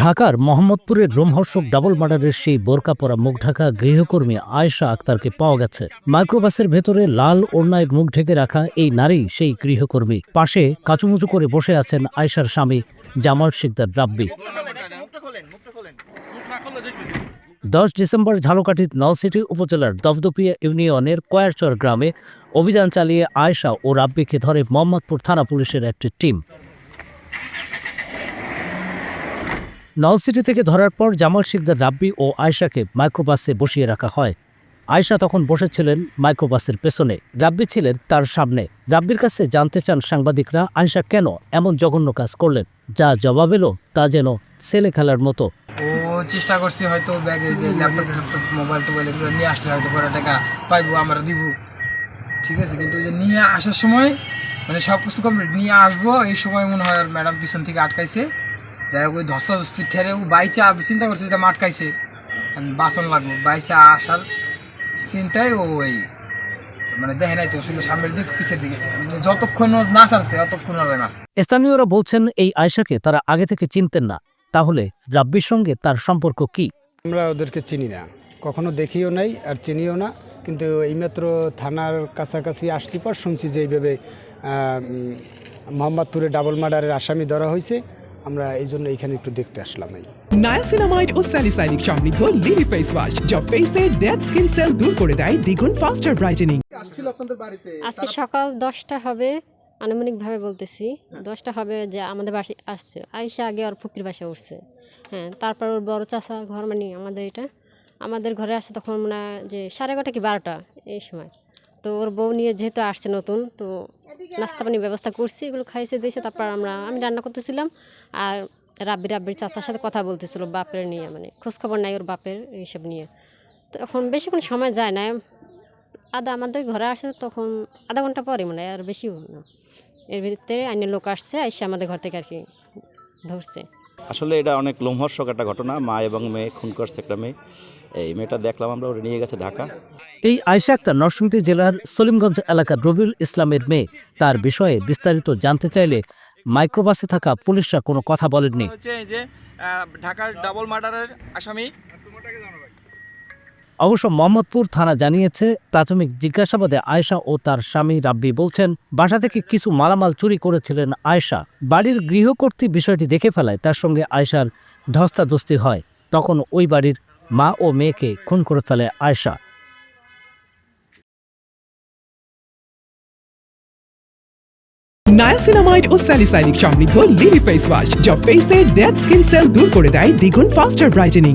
ঢাকার মোহাম্মদপুরের রোমহর্ষক ডাবল মার্ডারের সেই বোরকা পরা মুখ ঢাকা গৃহকর্মী আয়েশা আক্তারকে পাওয়া গেছে। মাইক্রোবাসের ভেতরে লাল ওড়নায় মুখ ঢেকে রাখা এই নারী সেই গৃহকর্মী। পাশে কাচুমুচু করে বসে আছেন আয়েশার স্বামী জামাল শিকদার রাব্বি। দশ ডিসেম্বর ঝালকাঠির নলসিটি উপজেলার দফদপিয়া ইউনিয়নের কয়ারচর গ্রামে অভিযান চালিয়ে আয়েশা ও রাব্বিকে ধরে মোহাম্মদপুর থানা পুলিশের একটি টিম। নলসিটি থেকে ধরার পর জামাল শিকদার রাব্বি ও আয়শাকে মাইক্রোবাসে বসিয়ে রাখা হয়। আয়শা তখন বসেছিলেন মাইক্রোবাসের পেছনে। রাব্বি ছিলেন তার সামনে। রাব্বির কাছে জানতে চান সাংবাদিকরা আয়শা কেন এমন জঘন্য কাজ করলেন। যা জবাব এলো, তা যেন ছেলে খেলার মতো। ও চেষ্টা করছি হয়তো ব্যাগে যে ল্যাপটপ মোবাইল, টোবাইল এগুলো নিয়ে আসলে হয়তো করে টাকা পাইবো, আমরা দিব। ঠিক আছে, কিন্তু যে নিয়ে আসার সময় মানে সব কিছু কমপ্লিট নিয়ে আসব, এই সময় মনে হয় ম্যাডাম পিছন থেকে আটকাইছে। যাই হোক ওই ধস্তাধস্তি ঠেরে ও বাইচা চিন্তা করছে যেটা আটকাইছে and বাসন লাগবো। বাইচা আসার চিন্তায় ও ওই মানে দেখে নাই তো শুধু সামনের দিক পিছের দিকে। মানে যতক্ষণ না ছাড়ছে ততক্ষণ আর না। স্থানীয়রা বলছেন এই আয়শাকে তারা আগে থেকে চিনতেন না। তাহলে রাব্বির সঙ্গে তার সম্পর্ক কি? আমরা ওদেরকে চিনি না। কখনো দেখিও নাই আর চিনিও না। কিন্তু এইমাত্র থানার কাছাকাছি আসছি পর শুনছি যে এইভাবে মোহাম্মদপুরে ডাবল মার্ডারের আসামি ধরা হয়েছে। আমরা এই জন্য এখানে একটু দেখতে আসলাম এই। নায়াসিনামাইড ও স্যালিসাইনিক সমৃদ্ধ লিলি ফেস ওয়াশ যা ফেসের ডেড স্কিন সেল দূর করে দেয় দ্বিগুণ ফাস্টার ব্রাইটেনিং আসছিল আপনাদের বাড়িতে। আজকে সকাল দশটা হবে আনুমানিকভাবে বলতেছি। দশটা হবে যে আমাদের বাসে আসছে। আইসা আগে ওর ফুপির বাসায় উঠছে। হ্যাঁ তারপর ওর বড় চাষা ঘর মানে আমাদের এটা। আমাদের ঘরে আসে তখন মনে হয় যে সাড়ে এগারোটা কি বারোটা এই সময়। তো ওর বউ নিয়ে যেহেতু আসছে নতুন তো নাস্তা পানির ব্যবস্থা করছি, এগুলো খাইছে দিয়েছে তারপর আমরা, আমি রান্না করতেছিলাম, আর রাব্বি রাব্বির চাচার সাথে কথা বলতেছিল, বাপের নিয়ে মানে খোঁজখবর নাই ওর বাপের এইসব নিয়ে। তো এখন বেশিক্ষণ সময় যায় না আদা আমাদের ঘরে আসে, তখন আধা ঘণ্টা পরে মানে আর বেশিও না। এর ভিতরে আইনের লোক আসছে, এসে আমাদের ঘর থেকে আর কি ধরছে। আসলে এটা অনেক লোমহর্ষক একটা ঘটনা। মা এবং মেয়ে খুন করছে একটা মেয়ে। এই মেয়েটা দেখলাম আমরা ওরা নিয়ে গেছে ঢাকা। এই আয়সা আক্তার নরসিংদী জেলার সলিমগঞ্জ এলাকার রবিউল ইসলামের মেয়ে। তার বিষয়ে বিস্তারিত জানতে চাইলে মাইক্রোবাসে থাকা পুলিশরা কোনো কথা বলেননি। যে ঢাকার ডাবল মার্ডারের আসামি। অবশ্য মোহাম্মদপুর থানা জানিয়েছে, প্রাথমিক জিজ্ঞাসাবাদে আয়েশা ও তার স্বামী রাব্বি বলছেন, বাসা থেকে কিছু মালামাল চুরি করেছিলেন আয়েশা। বাড়ির গৃহকর্ত্রী বিষয়টি দেখে ফেলায় তার সঙ্গে আয়েশার ধস্তাধস্তি হয়। তখন ওই বাড়ির মা ও মেয়েকে খুন করে ফেলে আয়েশা। নায়াসিনামাইড ও স্যালিসাইনিক সমৃদ্ধ লিলি ফেস ওয়াশ, যা ফেসের ডেড স্কিন সেল দূর করে দেয় দ্বিগুণ ফাস্টার ব্রাইটেনিং